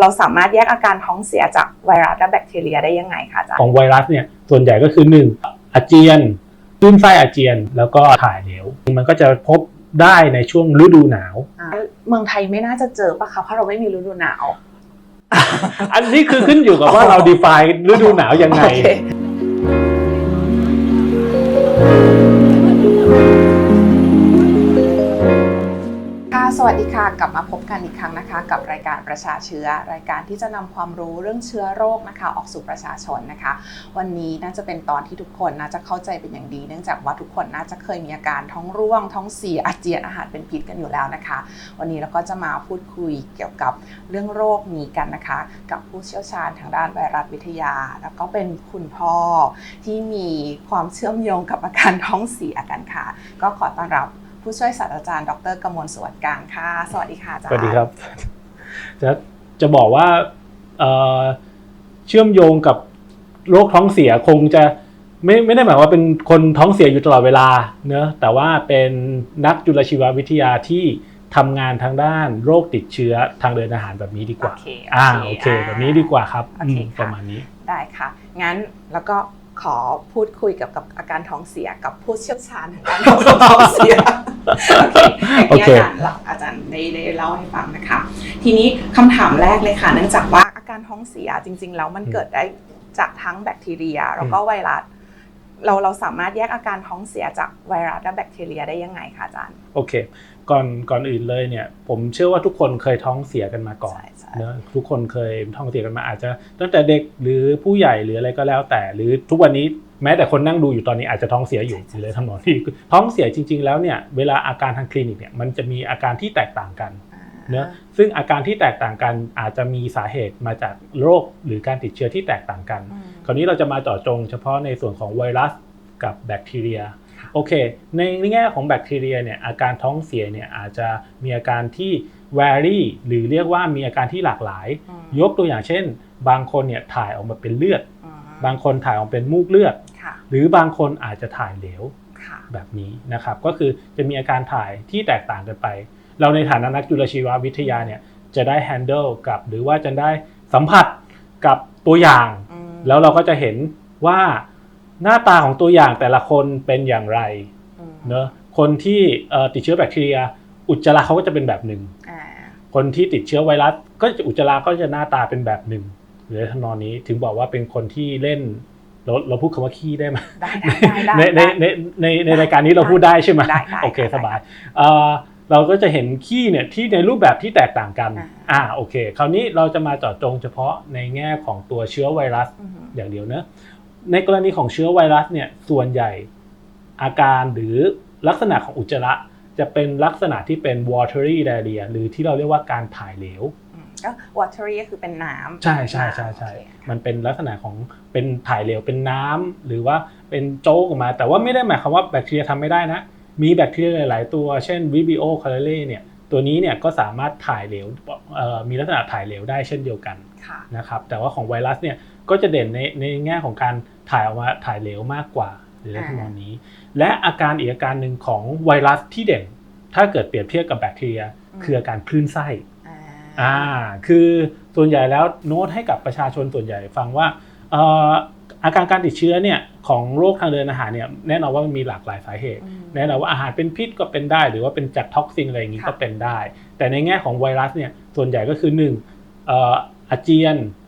เราสามารถแยกอาการท้องเสียจากไวรัสและแบคทีเรียได้ยังไงคะอาจารย์ของไวรัสเนี่ยส่วนใหญ่ก็คือหนึ่งอาเจียนคลื่นไส้อาเจียนแล้วก็ถ่ายเหลวมันก็จะพบได้ในช่วงฤดูหนาวอ่าเมืองไทยไม่น่าจะเจอปะคะเพราะเราไม่มีฤดูหนาว อันนี้คือขึ้นอยู่กับว่าเรา define ฤดูหนาวยังไงโอเค่ะสวัสดีค่ะ กลับมาพบกันอีกครั้งนะคะ กับรายการประชาเชื้อ รายการที่จะนำความรู้เรื่องเชื้อโรคนะคะ ออกสู่ประชาชนนะคะ วันนี้น่าจะเป็นตอนที่ทุกคนน่าจะเข้าใจเป็นอย่างดี เนื่องจากว่าทุกคนน่าจะเคยมีอาการท้องร่วง ท้องเสียอาเจียนอาหารเป็นพิษกันอยู่แล้วนะคะ วันนี้เราก็จะมาพูดคุยเกี่ยวกับเรื่องโรคนี้กันนะคะ กับผู้เชี่ยวชาญทางด้านไวรัสวิทยา แล้วก็เป็นคุณพ่อที่มีความเชื่อมโยงกับอาการท้องเสียกันค่ะ ก็ขอต้อนรับ ผู้ช่วยศาสตราจารย์ ดรกมลสวัสดิ์การค่ะ สวัสดีค่ะอาจารย์สวัสดีครับ จะจะบอกว่าเอ่อเชื่อมโยงกับโรคท้องเสียคงจะไม่ไม่ได้หมายว่าเป็นคนท้องเสียอยู่ตลอดเวลาเนอะแต่ว่าเป็นนักจุลชีววิทยาที่ทำงานทางด้านโรคติดเชื้อทางเดินอาหารแบบนี้ดีกว่าโอเคอ่าโอเค แบบนี้ดีกว่าครับโอเคอืมค่ะประมาณนี้ ได้ค่ะ งั้นแล้วก็ขอพูดคุยกับกับอาการท้องเสียกับผู้เชี่ยวชาญทางด้านท้องเสีย โอเคอย่างที่อาจารย์เล่าอาจารย์ได้ได้เล่าให้ฟังนะคะ ทีนี้คำถามแรกเลยค่ะ เนื่องจากว่าอาการท้องเสียจริง ๆ แล้วมันอืมเกิดได้จากทั้งแบคทีเรียแล้วก็ไวรัสเราเราสามารถแยกอาการท้องเสียจากไวรัสและแบคทีเรียได้ยังไงคะอาจารย์โอเคก่อนก่อนอื่นเลยเนี่ยผมเชื่อว่าทุกคนเคยท้องเสียกันมาก่อนใช่ใช่เนอะทุกคนเคยท้องเสียกันมาอาจจะตั้งแต่เด็กหรือผู้ใหญ่หรืออะไรก็แล้วแต่ หรือทุกวันนี้แม้แต่คนนั่งดูอยู่ตอนนี้อาจจะท้องเสียอยู่หรือทำนองที่ท้องเสียจริง ๆ แล้วเนี่ยเวลาอาการทางคลินิกเนี่ยมันจะมีอาการที่แตกต่างกันอ่าเนอะซึ่งอาการที่แตกต่างกันอาจจะมีสาเหตุมาจากโรคหรือการติดเชื้อที่แตกต่างกันอืมคราวนี้เราจะมาเจาะจงเฉพาะในส่วนของไวรัสกับแบคทีเรียโอเค ในแง่ของแบคทีเรียเนี่ยอาการท้องเสียเนี่ยอาจจะมีอาการที่ vary หรือเรียกว่ามีอาการที่หลากหลายอืมยกตัวอย่างเช่น บางคนเนี่ยถ่ายออกมาเป็นเลือดอืมบางคนถ่ายออกเป็นมูกเลือดค่ะห รือบางคนอาจจะถ่ายเหลวค่ะแบบนี้นะครับก็คือจะมีอาการถ่ายที่แตกต่างกันไป เราในฐานะนักจุลชีววิทยาเนี่ยจะได้ handle กับหรือว่าจะได้สัมผัสกับตัวอย่างอืมแล้วเราก็จะเห็นว่าหน้าตาของตัวอย่างแต่ละคนเป็นอย่างไรอืมเนอะคนที่เอ่อติดเชื้อแบคทีเรีย อุจจาระเขาก็จะเป็นแบบหนึ่งอ่าคนที่ติดเชื้อไวรัส ก็จะอุจจาระก็จะหน้าตาเป็นแบบหนึ่งหรือทำนองนี้ถึงบอกว่าเป็นคนที่เล่น เราเราพูดคำว่าขี้ได้ไหมได้ได้ได้ในในได้ในในในรายการนี้เราพูดได้ใช่ไหมได้ได้โอเคได้สบายเอ่อเราก็จะเห็นขี้เนี่ยที่ในรูปแบบที่แตกต่างกันอ่าอ่าโอเค คราวนี้เราจะมาเจาะจงเฉพาะในแง่ของตัวเชื้อไวรัสอืมอย่างเดียวเนอะในกรณีของเชื้อไวรัสเนี่ยส่วนใหญ่อาการหรือลักษณะของอุจจาระจะเป็นลักษณะที่เป็น watery diarrhea หรือที่เราเรียกว่าการถ่ายเหลวอืม ก็ watery ก็คือเป็นน้ำใช่ใช่ใช่ใช่โอเคมันเป็นลักษณะของเป็นถ่ายเหลวเป็นน้ำหรือว่าเป็นโจ๊กออกมา แต่ว่าไม่ได้หมายความว่าแบคทีเรียทำไม่ได้นะ มีแบคทีเรียหลายๆตัว เช่น Vibrio cholerae เนี่ยตัวนี้เนี่ยก็สามารถถ่ายเหลวเอ่อมีลักษณะถ่ายเหลวได้เช่นเดียวกันค่ะนะครับแต่ว่าของไวรัสเนี่ยก็จะเด่นในในแง่ของการถ่ายออกมาถ่ายเหลวมากกว่าหรืออะไรอ่าทำนองนี้ และอาการอีกอาการหนึ่งของไวรัสที่เด่น ถ้าเกิดเปรียบเทียบกับแบคทีเรียคืออาการคลื่นไส้ อ่าอ่าคือส่วนใหญ่แล้วโน้ตให้กับประชาชนส่วนใหญ่ฟังว่าเอ่ออาการการติดเชื้อเนี่ยของโรคทางเดินอาหารเนี่ยแน่นอนว่ามันมีหลากหลายสาเหตุอืมแน่นอนว่าอาหารเป็นพิษก็เป็นได้ หรือว่าเป็นจากท็อกซินอะไรอย่างนี้ค่ะก็เป็นได้ แต่ในแง่ของไวรัสเนี่ยส่วนใหญ่ก็คือ1เอ่ออาเจียนเอ่อ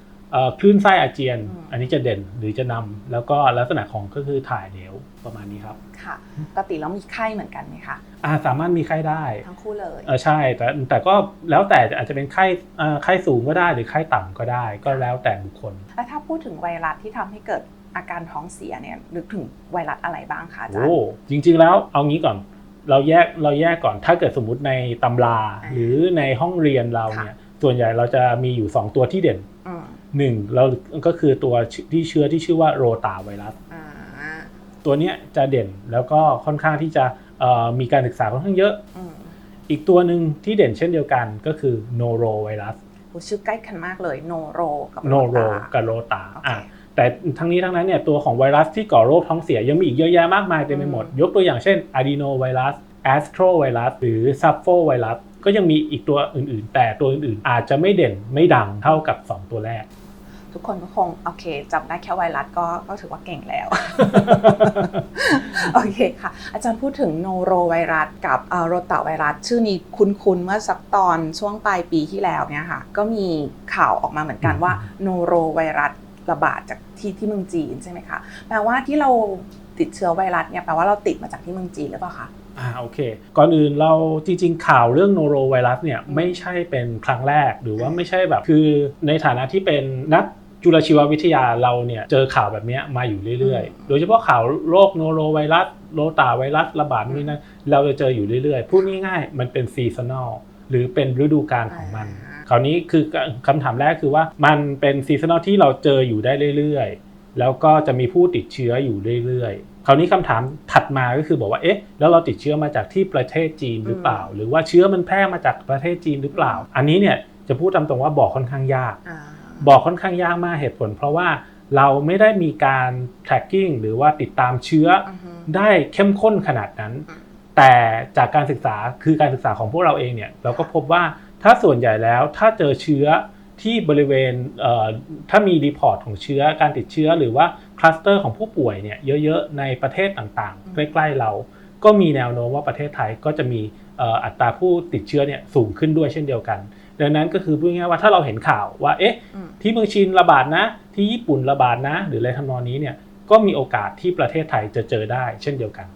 คลื่นไส้อาเจียน อันนี้จะเด่นหรือจะนำแล้วก็ลักษณะของก็คือถ่ายเหลวประมาณนี้ครับค่ะปกติแล้วมีไข้เหมือนกันไหมคะอ่าสามารถมีไข้ได้ทั้งคู่เลยเออใช่ แต่แต่ก็แล้วแต่อาจจะเป็นไข้เอ่อไข้สูงก็ได้หรือไข้ต่ำก็ได้ ก็แล้วแต่บุคคลแล้วถ้าพูดถึงไวรัสที่ทำให้เกิดอาการท้องเสียเนี่ยนึกถึงไวรัสอะไรบ้างคะอาจารย์โอ้จริง ๆ แล้วเอางี้ก่อนเราแยกเราแยกก่อนถ้าเกิดสมมุติในตำราอ่าหรือในห้องเรียนเราเนี่ยส่วนใหญ่เราจะมีอยู่ 2 ตัวที่เด่นอืม หนึ่งเราก็คือตัวที่เชื้อที่ชื่อว่าโรตาไวรัสอ่าตัวเนี้ยจะเด่นแล้วก็ค่อนข้างที่จะเอ่อมีการศึกษาค่อนข้างเยอะอืมอีกตัวหนึ่งที่เด่นเช่นเดียวกันก็คือโนโรไวรัสโหชื่อใกล้กันมากเลยโนโรกับโนโรตากับโรตาโอเคอะแต่ทั้งนี้ทั้งนั้นเนี่ยตัวของไวรัสที่ก่อโรคท้องเสียยังมีอีกเยอะแยะมากมายเต็มไปหมดอืมยกตัวอย่างเช่นอะดีโนไวรัสแอสโตรไวรัสหรือซัฟโฟไวรัส ก็ยังมีอีกตัวอื่นๆ แต่ตัวอื่นๆ อาจจะไม่เด่นไม่ดังเท่ากับ 2 ตัวแรก ทุกคนก็คงโอเคจำได้แค่ไวรัสก็ก็ถือว่าเก่งแล้ว โอเคค่ะ อาจารย์พูดถึงโนโรไวรัสกับโรตาไวรัส ชื่อนี้คุ้นๆเมื่อสักตอนช่วงปลายปีที่แล้วเนี่ยค่ะ ก็มีข่าวออกมาเหมือนกันว่าโนโรไวรัสระบาดจากที่ที่เมืองจีนใช่ไหมคะแปลว่าที่เราติดเชื้อไวรัสเนี่ยแปลว่าเราติดมาจากที่เมืองจีนหรือเปล่าคะ อ่าโอเค ก่อนอื่นเราจริงๆ ข่าวเรื่องโนโรไวรัสเนี่ยไม่ใช่เป็นครั้งแรกหรือว่าไม่ใช่แบบคือในฐานะที่เป็นนักจุลชีววิทยาเราเนี่ยเจอข่าวแบบเนี้ยมาอยู่เรื่อยอืมๆโดยเฉพาะข่าวโรคโนโรไวรัสโรตาไวรัสระบาดนี่นะเราจะเจออยู่เรื่อยๆ พูดง่ายๆ มันเป็นซีซันอลหรือเป็นฤดูกาลของมัน คราวนี้คือคำถามแรกคือว่ามันเป็นซีซันอลที่เราเจออยู่ได้เรื่อยๆ แล้วก็จะมีผู้ติดเชื้ออยู่เรื่อยๆ คราวนี้คำถามถัดมาก็คือบอกว่าเอ๊ะแล้วเราติดเชื้อมาจากที่ประเทศจีนหรือเปล่า หรือว่าเชื้อมันแพร่มาจากประเทศจีนหรือเปล่า อันนี้เนี่ยจะพูดตามตรงว่าบอกค่อนข้างยากอ่าบอกค่อนข้างยากมากเหตุผล เพราะว่าเราไม่ได้มีการ tracking หรือว่าติดตามเชื้ออือฮึได้เข้มข้นขนาดนั้นอืมแต่จากการศึกษาคือการศึกษาของพวกเราเองเนี่ยเราก็พบว่าถ้าส่วนใหญ่แล้วถ้าเจอเชื้อ ที่บริเวณเอ่อถ้ามีรีพอร์ตของเชื้อการติดเชื้อ หรือว่าคลัสเตอร์ของผู้ป่วยเนี่ยเยอะๆในประเทศต่างๆ ใกล้ๆเรา ก็มีแนวโน้มว่าประเทศไทยก็จะมีเอ่ออัตราผู้ติดเชื้อเนี่ยสูงขึ้นด้วยเช่นเดียวกัน ดังนั้นก็คือพูดง่ายๆว่าถ้าเราเห็นข่าวว่าเอ๊ะอืมที่เมืองจีนระบาดนะ ที่ญี่ปุ่นระบาดนะ หรืออะไรทำนองนี้เนี่ยก็มีโอกาสที่ประเทศไทยจะเจอได้เช่นเดียวกันโอ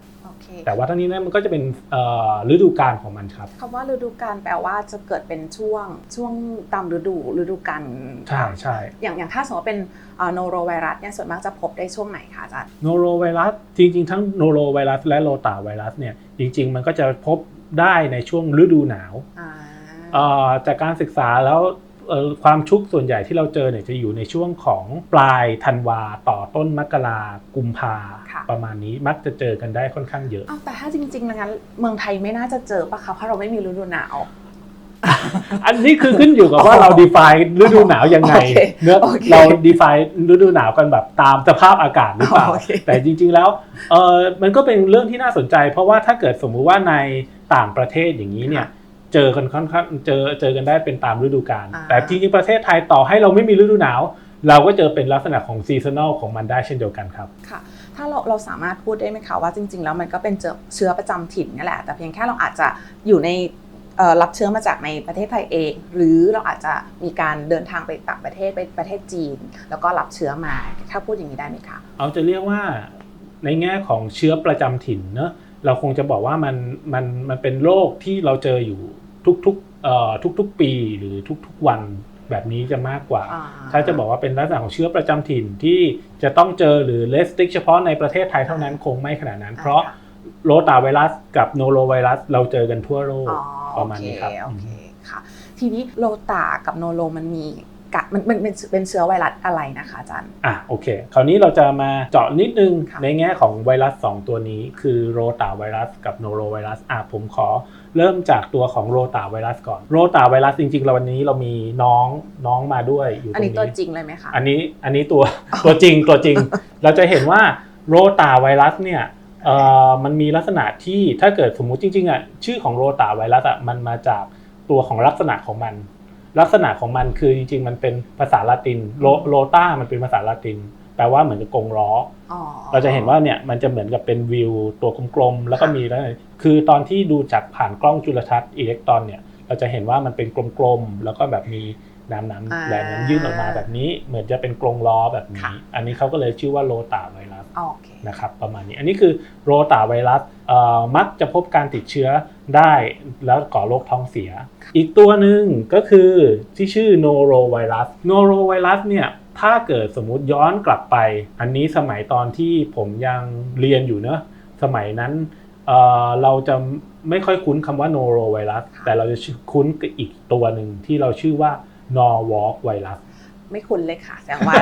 เค แต่ว่าทั้งนี้เนี่ยมันก็จะเป็นเอ่อฤดูกาลของมันครับคำว่าฤดูกาลแปลว่าจะเกิดเป็นช่วงช่วงตามฤดูฤดูกาลใช่ใช่อย่างอย่างถ้าสมมติว่าเป็นโนโรไวรัสเนี่ยส่วนมากจะพบได้ช่วงไหนคะอาจารย์โนโรไวรัสจริง ๆ ทั้งโนโรไวรัสและโรตาไวรัสเนี่ยจริง ๆ มันก็จะพบได้ในช่วงฤดูหนาวอ่าเอ่อจากการศึกษาแล้วเอ่อความชุกส่วนใหญ่ที่เราเจอเนี่ยจะอยู่ในช่วงของปลายธันวาต่อต้นมกรากุมภา ประมาณนี้มักจะเจอกันได้ค่อนข้างเยอะอ้าวแต่ถ้าจริงๆงั้นเมืองไทยไม่น่าจะเจอปะคะเพราะเราไม่มีฤดูหนาว อันนี้คือขึ้นอยู่กับว่าเรา define ฤดูหนาวยังไงโอเคเนื้อโอเคเรา define ฤดูหนาวกันแบบตามสภาพอากาศหรือเปล่า โอเค แต่จริงๆแล้วเออมันก็เป็นเรื่องที่น่าสนใจ เพราะว่าถ้าเกิดสมมุติว่าในต่างประเทศอย่างนี้เนี่ยเจอกันค่อนข้างเจอเจอกันได้เป็นตามฤดูกาลอ่า แต่จริงๆประเทศไทยต่อให้เราไม่มีฤดูหนาว เราก็เจอเป็นลักษณะของซีซันอลของมันได้เช่นเดียวกันครับ ค่ะ ถ้าเราเราสามารถพูดได้ไหมคะว่าจริง ๆ แล้วมันก็เป็นเชื้อเชื้อประจำถิ่นนี่แหละ แต่เพียงแค่เราอาจจะอยู่ในรับเชื้อมาจากในประเทศไทยเอง หรือเราอาจจะมีการเดินทางไปต่างประเทศไปประเทศจีน แล้วก็รับเชื้อมาถ้าพูดอย่างนี้ได้ไหมคะเอาจะเรียกว่าในแง่ของเชื้อประจำถิ่นเนอะเราคงจะบอกว่ามันมันมันเป็นโรคที่เราเจออยู่ทุกๆเอ่อทุกๆปีหรือทุกๆวัน แบบนี้จะมากกว่าอ่า ถ้าจะบอกว่าเป็นลักษณะของเชื้อประจำถิ่นที่จะต้องเจอหรือเลสติกเฉพาะในประเทศไทยเท่านั้นคงไม่ขนาดนั้น เพราะโรตาไวรัสกับโนโรไวรัสเราเจอกันทั่วโลกอ๋อประมาณนี้ครับโอเคโอเคค่ะทีนี้โลตากับโนโลมันมีกะมันมันเป็นเป็นเชื้อไวรัสอะไรนะคะอาจารย์อะโอเค คราวนี้เราจะมาเจาะนิดนึงค่ะในแง่ของไวรัส 2 ตัวนี้ คือโรตาไวรัสกับโนโรไวรัสอะผมขอ เริ่มจากตัวของโรตาไวรัสก่อน โรตาไวรัสจริงๆเราวันนี้เรามีน้องน้องมาด้วยอยู่ตอัรนงนี้ตัวนี้จริงเลยไหมคะ อันนี้อันนี้ตัวตัวจริงตัวจริง เราจะเห็นว่าโรตาไวรัสเนี่ยเอ่อมันมีลักษณะที่ถ้าเกิดสมมุติจริงๆอะชื่อของโรตาไวรัสอะมันมาจากตัวของลักษณะของมัน ลักษณะของมันคือจริงๆ มันเป็นภาษาละตินโลโลตามันเป็นภาษาละติน แปลว่าเหมือนกับกรงล้ออ๋อเราจะเห็นว่าเนี่ยมันจะเหมือนกับเป็นวิวตัวกลมๆแล้วก็มีแล้วคือตอนที่ดูจากผ่านกล้องจุลทรรศน์อิเล็กตรอนเนี่ยเราจะเห็นว่ามันเป็นกลมๆแล้วก็แบบมีน้ำน้ำแหลมน้ำยื่นออกมาแบบนี้ เหมือนจะเป็นกรงล้อแบบนี้ อันนี้เขาก็เลยชื่อว่าโลตาไวรัสโอเคนะครับประมาณนี้ อันนี้คือโรตาไวรัสเอ่อมักจะพบการติดเชื้อได้แล้วก่อโรคท้องเสีย อีกตัวหนึ่งก็คือที่ชื่อโนโรไวรัสโนโรไวรัสเนี่ย ถ้าเกิดสมมุติย้อนกลับไป อันนี้สมัยตอนที่ผมยังเรียนอยู่เนอะสมัยนั้นเเราจะไม่ค่อยคุ้นคำว่าโนโรไวรัสแต่เราจะคุ้นอีกตัวหนึ่งที่เราชื่อว่านอวอล์กไวรัส ไม่คุ้นเลยค่ะแสดงว่า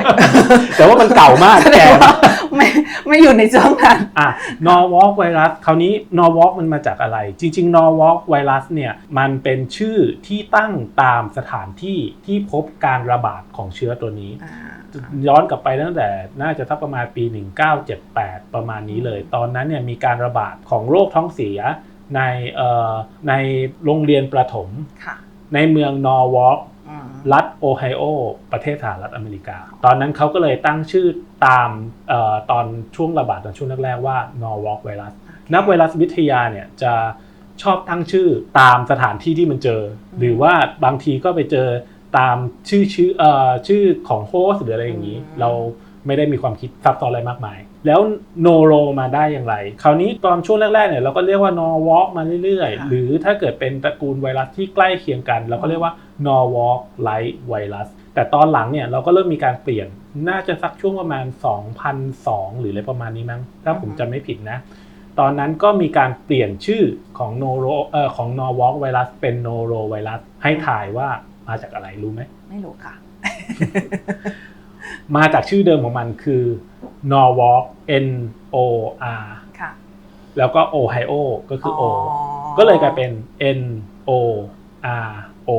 แต่ว่ามันเก่ามากแสดแกงว่าไม่ไม่อยู่ในช่วงนั้นอะนอวอล์กไวรัสคราวนี้นอวอล์กมันมาจากอะไร จริง ๆ นอวอล์กไวรัสเนี่ยมันเป็นชื่อที่ตั้งตามสถานที่ที่พบการระบาดของเชื้อตัวนี้อ่าย้อนกลับไปตั้งแต่น่าจะทักประมาณปี 1978 ประมาณนี้เลย ตอนนั้นเนี่ยมีการระบาดของโรคท้องเสียในเอ่อในโรงเรียนประถมค่ะในเมืองนอร์วอล์กอืม รัฐโอไฮโอ ประเทศสหรัฐอเมริกา ตอนนั้นเขาก็เลยตั้งชื่อตามเออตอนช่วงระบาดตอนช่วงแรกๆว่านอร์วอล์กไวรัส นักไวรัสวิทยาเนี่ยจะชอบตั้งชื่อตามสถานที่ที่มันเจอ หรือว่าบางทีก็ไปเจอตามชื่อชื่อเอ่อชื่อของโฮสต์หรืออะไรอย่างนี้ เราไม่ได้มีความคิดซับซ้อนอะไรมากมาย แล้วโนโรมาได้อย่างไร คราวนี้ตอนช่วงแรกๆเนี่ยเราก็เรียกว่านอร์วอล์กมาเรื่อยๆ หรือถ้าเกิดเป็นตระกูลไวรัสที่ใกล้เคียงกัน เราก็เรียกว่า นอร์วอล์กไลท์ไวรัสแต่ตอนหลังเนี่ยเราก็เริ่มมีการเปลี่ยนน่าจะสักช่วงประมาณ 2002 หรืออะไรประมาณนี้มั้ง ถ้าผมจำไม่ผิดนะ ตอนนั้นก็มีการเปลี่ยนชื่อของโนโรเอ่อของนอร์วอล์กไวรัสเป็นโนโรไวรัสให้ถ่ายว่ามาจากอะไรรู้ไหม ไม่รู้ค่ะ มาจากชื่อเดิมของมันคือ Norwalk N O R ค่ะ แล้วก็ Ohio ก็คือ O อก็เลยกลายเป็น N O R O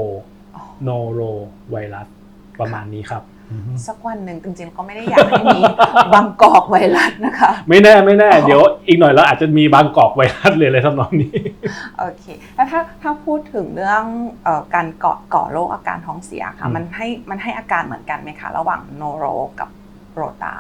อ๋อ Noro Virus ประมาณนี้ครับ สักวันหนึ่งจริงๆก็ไม่ได้อยากให้มีบางกอกไวรัสนะคะ ไม่แน่ไม่แน่เดี๋ยวอีกหน่อยเราอาจจะมีบางกอกไวรัสเลยอะไรทำนองนี้โอเคแล้วถ้าถ้าพูดถึงเรื่องเอ่อการเกาะก่อโรคอาการท้องเสียค่ะอืมมันให้มันให้อาการเหมือนกันไหมคะ ระหว่างโนโรกับโรตา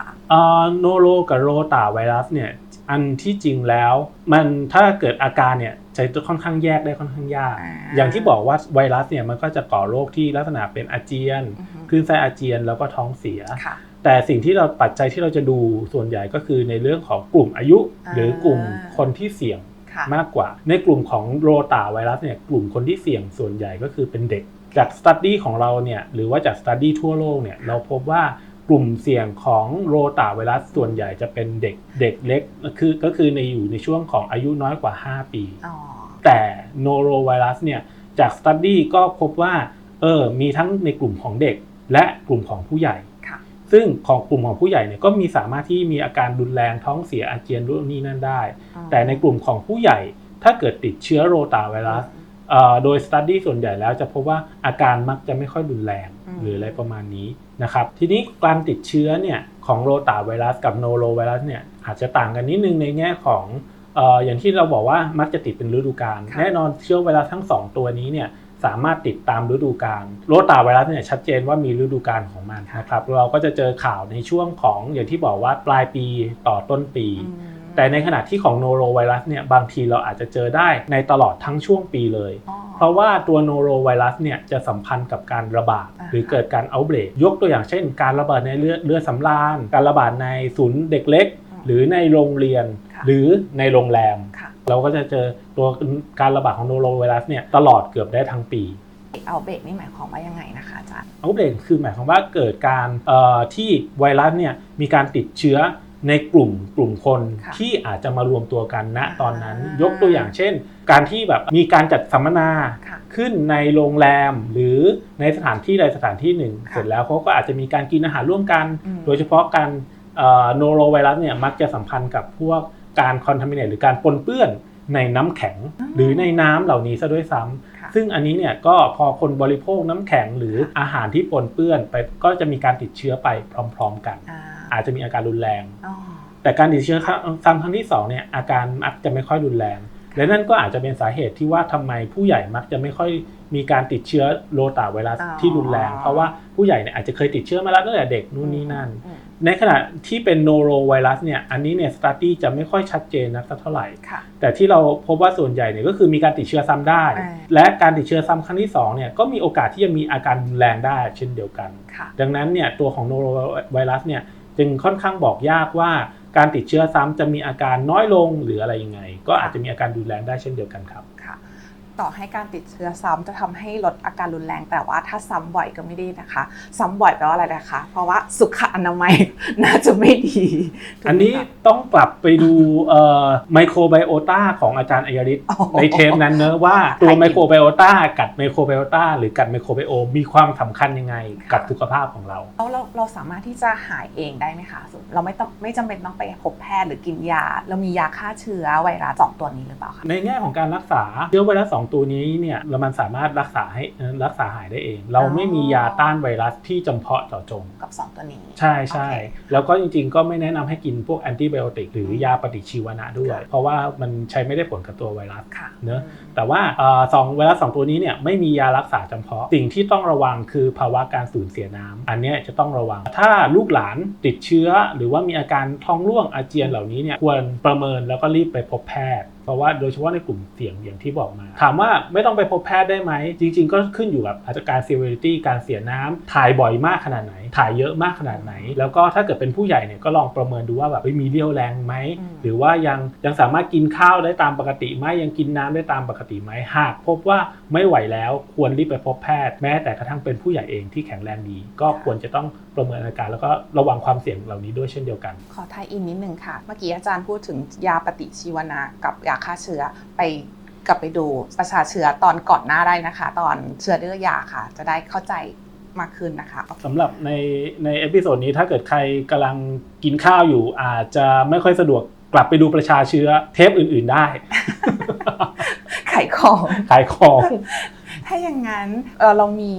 โนโรกับโรตาไวรัสเนี่ยอันที่จริงแล้วมันถ้าเกิดอาการเนี่ย จะค่อนข้างแยกได้ค่อนข้างยากอ่าอย่างที่บอกว่าไวรัสเนี่ยมันก็จะก่อโรคที่ลักษณะเป็นอาเจียนอือฮึคลื่นไส้อาเจียนแล้วก็ท้องเสียค่ะแต่สิ่งที่เราปัจจัยที่เราจะดูส่วนใหญ่ก็คือในเรื่องของกลุ่มอายุอ่าหรือกลุ่มคนที่เสี่ยงค่ะมากกว่า ในกลุ่มของโรตาไวรัสเนี่ยกลุ่มคนที่เสี่ยงส่วนใหญ่ก็คือเป็นเด็ก จากสตัดดี้ของเราเนี่ยหรือว่าจากสตัดดี้ทั่วโลกเนี่ยเราพบว่า กลุ่มเสี่ยงของโรตาไวรัสส่วนใหญ่จะเป็นเด็กเด็กเล็กคือก็คือในอยู่ในช่วงของอายุน้อยกว่า 5 ปีอ๋อแต่โนโรไวรัสเนี่ยจากสตัดดี้ก็พบว่าเออมีทั้งในกลุ่มของเด็กและกลุ่มของผู้ใหญ่ค่ะซึ่งของกลุ่มของผู้ใหญ่เนี่ยก็มีสามารถที่มีอาการรุนแรงท้องเสียอาเจียนรุ่นนี้นั่นได้อ๋อแต่ในกลุ่มของผู้ใหญ่ถ้าเกิดติดเชื้อโรตาไวรัสเอ่อ โดยสตัดดี้ส่วนใหญ่แล้วจะพบว่าอาการมักจะไม่ค่อยรุนแรงอืมหรืออะไรประมาณนี้นะครับทีนี้การติดเชื้อเนี่ยของโรตาไวรัสกับโนโรไวรัสเนี่ยอาจจะต่างกันนิดนึงในแง่ของเอ่ออย่างที่เราบอกว่ามักจะติดเป็นฤดูกาลค่ะแน่นอนเชื้อไวรัสทั้งสองตัวนี้เนี่ยสามารถติดตามฤดูกาลโรตาไวรัสเนี่ยชัดเจนว่ามีฤดูกาลของมันนะครับเราก็จะเจอข่าวในช่วงของอย่างที่บอกว่าปลายปีต่อต้นปีอืม แต่ในขณะที่ของโนโรไวรัสเนี่ยบางทีเราอาจจะเจอได้ในตลอดทั้งช่วงปีเลยอ๋อเพราะว่าตัวโนโรไวรัสเนี่ยจะสัมพันธ์กับการระบาดอ่าหรือเกิดการเอาเบรกยกตัวอย่างเช่น การระบาดในเลือดเลือดสำราญการระบาดในศูนย์เด็กเล็ก หรือในโรงเรียนค่ะหรือในโรงแรมค่ะเราก็จะเจอตัวการระบาดของโนโรไวรัสเนี่ยตลอดเกือบได้ทั้งปีเอาเบรกนี่หมายความว่ายังไงนะคะอาจารย์เอาเบรกคือหมายความว่าเกิดการเอ่อที่ไวรัสเนี่ยมีการติดเชื้อ ในกลุ่มกลุ่มคนค่ะที่อาจจะมารวมตัวกันณตอนนั้นอ่ายยกตัวอย่างเช่น การที่แบบมีการจัดสัมมนาค่ะขึ้นในโรงแรม หรือในสถานที่ใดสถานที่หนึ่ง ค่ะเสร็จแล้วเขาก็อาจจะมีการกินอาหารร่วมกัน อืม โดยเฉพาะการโนโรไวรัสเนี่ยมักจะสัมพันธ์กับพวกการคอนทามิเนตหรือการปนเปื้อนในน้ำแข็ง หรือในน้ำเหล่านี้ซะด้วยซ้ำ ค่ะ ซึ่งอันนี้เนี่ยก็พอคนบริโภคน้ำแข็งหรืออาหารที่ปนเปื้อนไปก็จะมีการติดเชื้อไปพร้อม ๆ กัน อ่า อาจจะมีอาการรุนแรงอ๋อแต่การติดเชื้อครั้งซ้ำครั้งที่สองเนี่ยอาการมักจะไม่ค่อยรุนแรง และนั่นก็อาจจะเป็นสาเหตุที่ว่าทำไมผู้ใหญ่มักจะไม่ค่อยมีการติดเชื้อโรตาไวรัสที่รุนแรง เพราะว่าผู้ใหญ่เนี่ยอาจจะเคยติดเชื้อมาแล้วตั้งแต่เด็กนู่นนี่นั่นอืมในขณะที่เป็นโนโรไวรัสเนี่ยอันนี้เนี่ยสตาตี้จะไม่ค่อยชัดเจนนักสักเท่าไหร่ค่ะแต่ที่เราพบว่าส่วนใหญ่เนี่ยก็คือมีการติดเชื้อซ้ำได้อ่าและการติดเชื้อซ้ำครั้งที่2เนี่ยก็มีโอกาสที่จะมีอาการรุนแรงได้เช่นเดียวกันค่ะดังนั้นเนี่ยตัวของโนโรไวรัสเนี่ย จึงค่อนข้างบอกยากว่าการติดเชื้อซ้ำจะมีอาการน้อยลงหรืออะไรยังไง ก็อาจจะมีอาการดูแรงได้เช่นเดียวกันครับ ต่อให้การติดเชื้อซ้ำจะทำให้ลดอาการรุนแรง แต่ว่าถ้าซ้ำบ่อยก็ไม่ดีนะคะ ซ้ำบ่อยแปลว่าอะไรนะคะ เพราะว่าสุขอนามัยน่าจะไม่ดีถูกไหมคะอันนี้ต้องกลับไปดูไมโครไบโอตาของอาจารย์อัยริศอ๋อในเทปนั้นเนอะว่าตัวไมโครไบโอตากัดไมโครไบโอตาหรือกัดไมโครไบโอมมีความสำคัญยังไงกับสุขภาพของเราแล้วเราเราสามารถที่จะหายเองได้ไหมคะสมมุติเราไม่ต้องไม่จำเป็นต้องไปพบแพทย์หรือกินยา เรามียาฆ่าเชื้อไวรัสสองตัวนี้หรือเปล่าคะในแง่ของการรักษาเชื้อไวรัสสองตัวนี้เนี่ยเรามันสามารถรักษาให้เอ่อรักษาหายได้เอง เราไม่มียาต้านไวรัสที่จำเพาะเจาะจงกับ 2 ตัวนี้ ใช่ใช่โอเคแล้วก็จริงๆ ก็ไม่แนะนำให้กินพวกแอนติไบโอติกหรือยาปฏิชีวนะด้วยค่ะเพราะว่ามันใช้ไม่ได้ผลกับตัวไวรัสค่ะเนอะแต่ว่าเอ่อสองไวรัสสองตัวนี้เนี่ยไม่มียารักษาจำเพาะ สิ่งที่ต้องระวังคือภาวะการสูญเสียน้ำอันเนี้ยจะต้องระวัง ถ้าลูกหลานติดเชื้อ หรือว่ามีอาการท้องร่วงอาเจียนเหล่านี้เนี่ยควรประเมินแล้วก็รีบไปพบแพทย์เพ ราะว่าโดยเฉพาะในกลุ่มเสี่ยงอย่างที่บอกมา ถามว่าไม่ต้องไปพบแพทย์ได้ไหม จริง ๆ ก็ขึ้นอยู่กับอาการ severity การเสียน้ำถ่ายบ่อยมากขนาดไหน ถ่ายเยอะมากขนาดไหน แล้วก็ถ้าเกิดเป็นผู้ใหญ่เนี่ยก็ลองประเมินดูว่าแบบเฮ้ยมีเรี่ยวแรงไหมอืมหรือว่ายังยังสามารถกินข้าวได้ตามปกติไหมยังกินน้ำได้ตามปกติไหมหากพบว่าไม่ไหวแล้วควรรีบไปพบแพทย์ แม้แต่กระทั่งเป็นผู้ใหญ่เองที่แข็งแรงดี ก็ควรจะต้องประเมินอาการแล้วก็ระวังความเสี่ยงเหล่านี้ด้วยเช่นเดียวกัน ขอทายอินนิดนึงค่ะ เมื่อกี้อาจารย์พูดถึงยาปฏิชีวนะกับยาฆ่าเชื้อไปกลับไปดูประชาเชื้อตอนก่อนหน้าได้นะคะ ตอนเชื้อเรื้อยาค่ะ จะได้เข้าใจมากขึ้นนะคะสำหรับในในเอพิโซดนี้ถ้าเกิดใครกำลังกินข้าวอยู่ อาจจะไม่ค่อยสะดวกกลับไปดูประชาเชื้อเทปอื่น ๆได้ไขของขายของ ถ้าอย่างนั้นเอ่อเรามี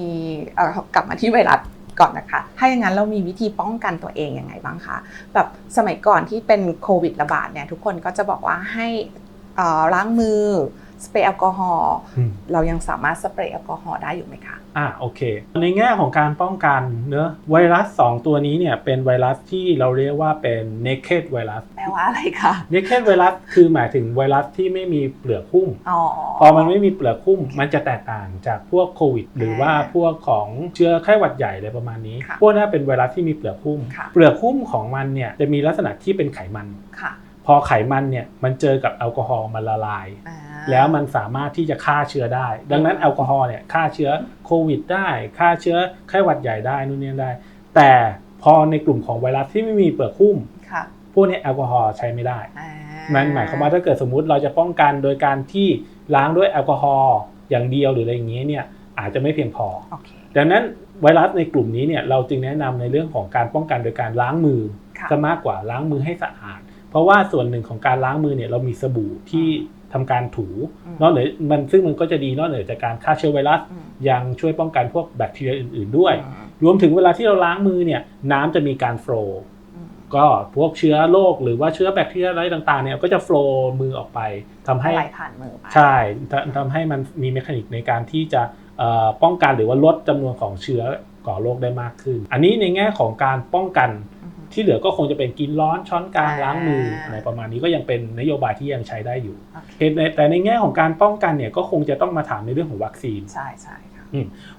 เอ่อกลับมาที่ไวรัสก่อนนะคะ ถ้าอย่างนั้นเรามีวิธีป้องกันตัวเองยังไงบ้างคะ แบบสมัยก่อนที่เป็นโควิดระบาดเนี่ยทุกคนก็จะบอกว่าให้เอ่อ ล้างมือสเปรย์แอลกอฮอล์อืมเรายังสามารถสเปรย์แอลกอฮอล์ได้อยู่ไหมคะอ่าโอเค ในแง่ของการป้องกันเนอะไวรัส 2 ตัวนี้เนี่ยเป็นไวรัสที่เราเรียกว่าเป็น naked ไวรัสแปลว่าอะไรคะ naked ไวรัสคือหมายถึงไวรัสที่ไม่มีเปลือกหุ้มอ๋อพอมันไม่มีเปลือกหุ้ม มันจะแตกต่างจากพวกโควิด หรือว่าพวกของเชื้อไข้หวัดใหญ่อะไรประมาณนี้ค่ะพวกนั้นเป็นไวรัสที่มีเปลือกหุ้มค่ะเปลือกหุ้มของมันเนี่ยจะมีลักษณะที่เป็นไขมันค่ะ พอไขมันเนี่ยมันเจอกับแอลกอฮอล์มันละลายอ่าแล้วมันสามารถที่จะฆ่าเชื้อได้ ดังนั้นแอลกอฮอล์เนี่ยฆ่าเชื้อโควิดได้ฆ่าเชื้อไข้หวัดใหญ่ได้นู่นนี่ได้ แต่พอในกลุ่มของไวรัสที่ไม่มีเปลือกหุ้มค่ะพวกนี้แอลกอฮอล์ใช้ไม่ได้อ่ามันหมายความว่าถ้าเกิดสมมุติเราจะป้องกันโดยการที่ล้างด้วยแอลกอฮอล์อย่างเดียวหรืออะไรอย่างเงี้ยเนี่ยอาจจะไม่เพียงพอโอเคดังนั้นไวรัสในกลุ่มนี้เนี่ยเราจึงแนะนำในเรื่องของการป้องกันโดยการล้างมือค่ะจะมากกว่าล้างมือให้สะอาด เพราะว่าส่วนหนึ่งของการล้างมือเนี่ยเรามีสบู่ที่ทำการถูอืมนอกเหนือมันซึ่งมันก็จะดีนอกเหนือจากการฆ่าเชื้อไวรัสอืมยังช่วยป้องกันพวกแบคทีเรียอื่น ๆ ด้วยอืมรวมถึงเวลาที่เราล้างมือเนี่ยน้ำจะมีการโฟลว์อืมก็พวกเชื้อโรคหรือว่าเชื้อแบคทีเรียอะไรต่างๆเนี่ยก็จะโฟลว์มือออกไปทำให้ไหลผ่านมือไปใช่ทำทำให้มันมีเมคานิกในการที่จะเอ่อป้องกันหรือว่าลดจำนวนของเชื้อก่อโรคได้มากขึ้น อันนี้ในแง่ของการป้องกันอือฮึ ที่เหลือก็คงจะเป็นกินร้อนช้อนกลางอ่าล้างมืออะไรประมาณนี้ก็ยังเป็นนโยบายที่ยังใช้ได้อยู่โอเคเหตุในแต่ในแง่ของการป้องกันเนี่ยก็คงจะต้องมาถามในเรื่องของวัคซีนใช่ใช่ค่ะ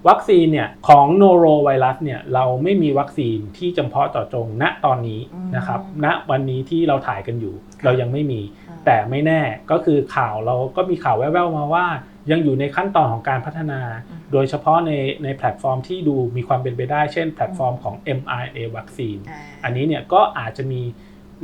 วัคซีนเนี่ยของโนโรไวรัสเนี่ยเราไม่มีวัคซีนที่จำเพาะเจาะจงณตอนนี้อืมนะครับณวันนี้ที่เราถ่ายกันอยู่ เรายังไม่มีอืมแต่ไม่แน่ก็คือข่าวเราก็มีข่าวแว่วๆมาว่า ยังอยู่ในขั้นตอนของการพัฒนาอืมโดยเฉพาะในในแพลตฟอร์มที่ดูมีความเป็นไปได้ เช่นแพลตฟอร์มของ mRNA วัคซีนอ่าอันนี้เนี่ยก็อาจจะมี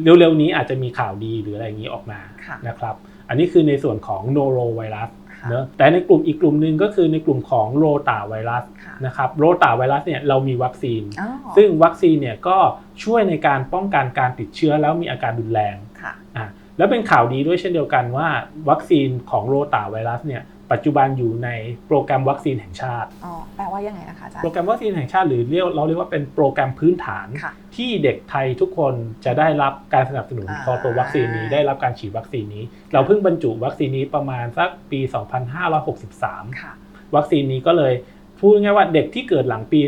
เร็วๆนี้อาจจะมีข่าวดีหรืออะไรอย่างนี้ออกมาค่ะนะครับ อันนี้คือในส่วนของโนโรไวรัสค่ะเนอะแต่ในกลุ่มอีกกลุ่มหนึ่งก็คือในกลุ่มของโรตาไวรัสค่ะนะครับโรตาไวรัสเนี่ยเรามีวัคซีนอ๋อซึ่งวัคซีนเนี่ยก็ช่วยในการป้องกันการติดเชื้อแล้วมีอาการรุนแรงค่ะอะแล้วเป็นข่าวดีด้วยเช่นเดียวกันว่า วัคซีนของโรตาไวรัสเนี่ย ปัจจุบันอยู่ในโปรแกรมวัคซีนแห่งชาติอ๋อแปลว่ายังไงนะคะอาจารโปรย์แกรมวัคซีนแห่งชาติหรือเรียกเราเรียกว่าเป็นโปรแกรมพื้นฐานค่ะที่เด็กไทยทุกคนจะได้รับการสนับสนุนอ่าพอตัววัคซีนนี้ได้รับการฉีดวัคซีนนี้ เราเพิ่งบรรจุวัคซีนนี้ประมาณสักปี 2563ค่ะวัคซีนนี้ก็เลยพูดง่ายๆว่าเด็กที่เกิดหลังปี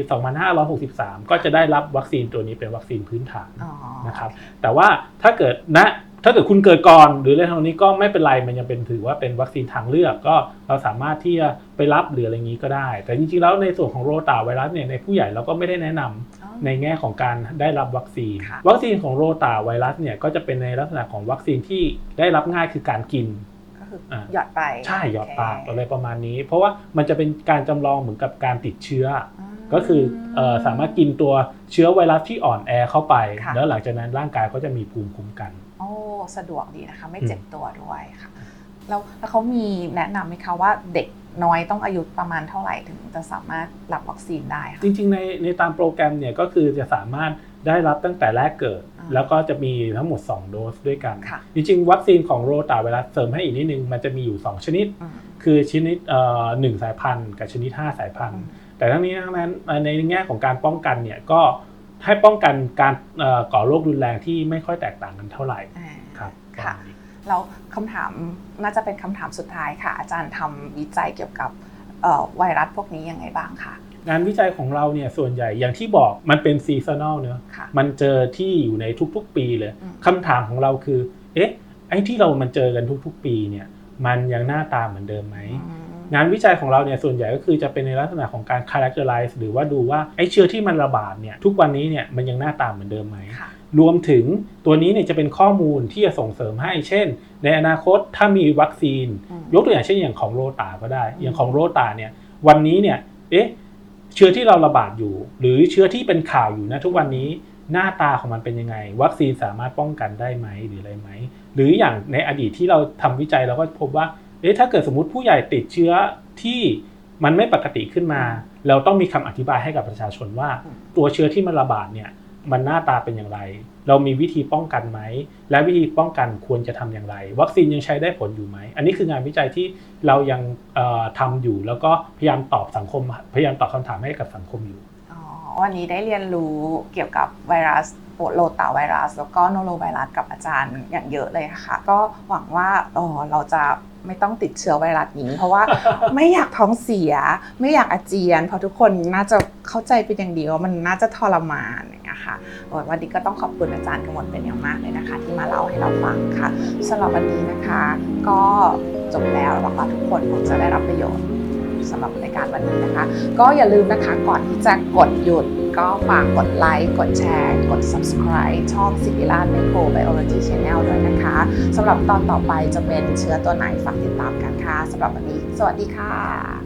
2563 ก็จะได้รับวัคซีนตัวนี้เป็นวัคซีนพื้นฐานอ๋อนะครับแต่ว่าถ้าเกิดณ ถ้าเกิดคุณเกิดก่อนหรืออะไรทางนี้ก็ไม่เป็นไรมันยังเป็นถือว่าเป็นวัคซีนทางเลือกก็เราสามารถที่จะไปรับหรืออะไรอย่างนี้ก็ได้ แต่จริงๆแล้วในส่วนของโรตาไวรัสเนี่ยในผู้ใหญ่เราก็ไม่ได้แนะนำอ๋อในแง่ของการได้รับวัคซีนค่ะวัคซีนของโรตาไวรัสเนี่ยก็จะเป็นในลักษณะของวัคซีนที่ได้รับง่ายคือการกินก็คืออ่าหยอดไปใช่หยอดปากโเคอะไรประมาณนี้ เพราะว่ามันจะเป็นการจำลองเหมือนกับการติดเชื้อ ก็คือเออสามารถกินตัวเชื้อไวรัสที่อ่อนแอเข้าไปค่ะแล้วหลังจากนั้นร่างกายก็จะมีภูมิคุ้มกันโอ้ สะดวกดีนะคะ ไม่อืมเจ็บตัวด้วยค่ะแล้วแล้วเขามีแนะนำไหมคะว่าเด็กน้อยต้องอายุประมาณเท่าไหร่ถึงจะสามารถรับวัคซีนได้คะจริงๆในในตามโปรแกรมเนี่ยก็คือจะสามารถได้รับตั้งแต่แรกเกิดอ่าแล้วก็จะมีทั้งหมด 2 โดสด้วยกันค่ะจริงๆ วัคซีนของโรตาไวรัสเสริมให้อีกนิดนึง มันจะมีอยู่ 2 ชนิดอืมคือชนิดเอ่อหนึ่งสายพันธุ์ กับชนิด 5 สายพันธุ์ แต่ทั้งนี้ทั้งนั้นในแง่ของการป้องกันเนี่ยก็ให้ป้องกันการเอ่อก่อโรครุนแรงที่ไม่ค่อยแตกต่างกันเท่าไหร่อ่า ครับค่ะประมาณนี้แล้วคำถามน่าจะเป็นคำถามสุดท้ายค่ะ อาจารย์ทำวิจัยเกี่ยวกับเอ่อไวรัสพวกนี้ยังไงบ้างคะงานวิจัยของเราเนี่ยส่วนใหญ่อย่างที่บอกมันเป็นซีซันอลเนอะค่ะมันเจอที่อยู่ในทุกๆปีเลยอืมคำถามของเราคือ เอ๊ะไอ้ที่เรามันเจอกันทุกๆ ปีเนี่ยมันยังหน้าตาเหมือนเดิมไหมอืมงานวิจัยของเราเนี่ยส่วนใหญ่ก็คือจะเป็นในลักษณะของการ characterize หรือว่าดูว่าไอ้เชื้อที่มันระบาดเนี่ยทุกวันนี้เนี่ยมันยังหน้าตาเหมือนเดิมไหมค่ะ รวมถึงตัวนี้เนี่ยจะเป็นข้อมูลที่จะส่งเสริมให้ เช่น ในอนาคตถ้ามีวัคซีนอืมยกตัวอย่างเช่นอย่างของโรตาก็ได้อืมอย่างของโรตาเนี่ยวันนี้เนี่ยเอ๊ะเชื้อที่เราระบาดอยู่ หรือเชื้อที่เป็นข่าวอยู่นะทุกวันนี้หน้าตาของมันเป็นยังไง วัคซีนสามารถป้องกันได้ไหมหรืออะไรไหม หรืออย่างในอดีตที่เราทำวิจัยเราก็พบว่าเอ๊ะถ้าเกิดสมมติผู้ใหญ่ติดเชื้อที่มันไม่ปกติขึ้นมา เราต้องมีคำอธิบายให้กับประชาชนว่าอืมตัวเชื้อที่มันระบาดเนี่ย มันหน้าตาเป็นอย่างไร เรามีวิธีป้องกันไหม และวิธีป้องกันควรจะทำอย่างไร วัคซีนยังใช้ได้ผลอยู่ไหม อันนี้คืองานวิจัยที่เรายังเอ่อทำอยู่ แล้วก็พยายามตอบสังคม พยายามตอบคำถามให้กับสังคมอยู่อ๋อวันนี้ได้เรียนรู้เกี่ยวกับไวรัสโรตาไวรัส แล้วก็โนโรไวรัสกับอาจารย์อย่างเยอะเลยค่ะ ก็หวังว่าอ่อเราจะ ไม่ต้องติดเชื้อไวรัสนี้ เพราะว่าไม่อยากท้องเสีย ไม่อยากอาเจียน เพราะทุกคนน่าจะเข้าใจเป็นอย่างดีว่ามันน่าจะทรมานอย่างเงี้ยค่ะวันนี้ก็ต้องขอบคุณอาจารย์กมลเป็นอย่างมากเลยนะคะ ที่มาเล่าให้เราฟังค่ะสำหรับวันนี้นะคะ ก็จบแล้วหวังว่าทุกคนคงจะได้รับประโยชน์ สำหรับรายการวันนี้นะคะ ก็อย่าลืมนะคะก่อนที่จะกดหยุด ก็ฝากกดไลค์กดแชร์ กด subscribe ช่องสิบิลาไมโครไบโอโลจีชแนลด้วยนะคะสำหรับตอนต่อไปจะเป็นเชื้อตัวไหนฝากติดตามกันค่ะสำหรับวันนี้ สวัสดีค่ะ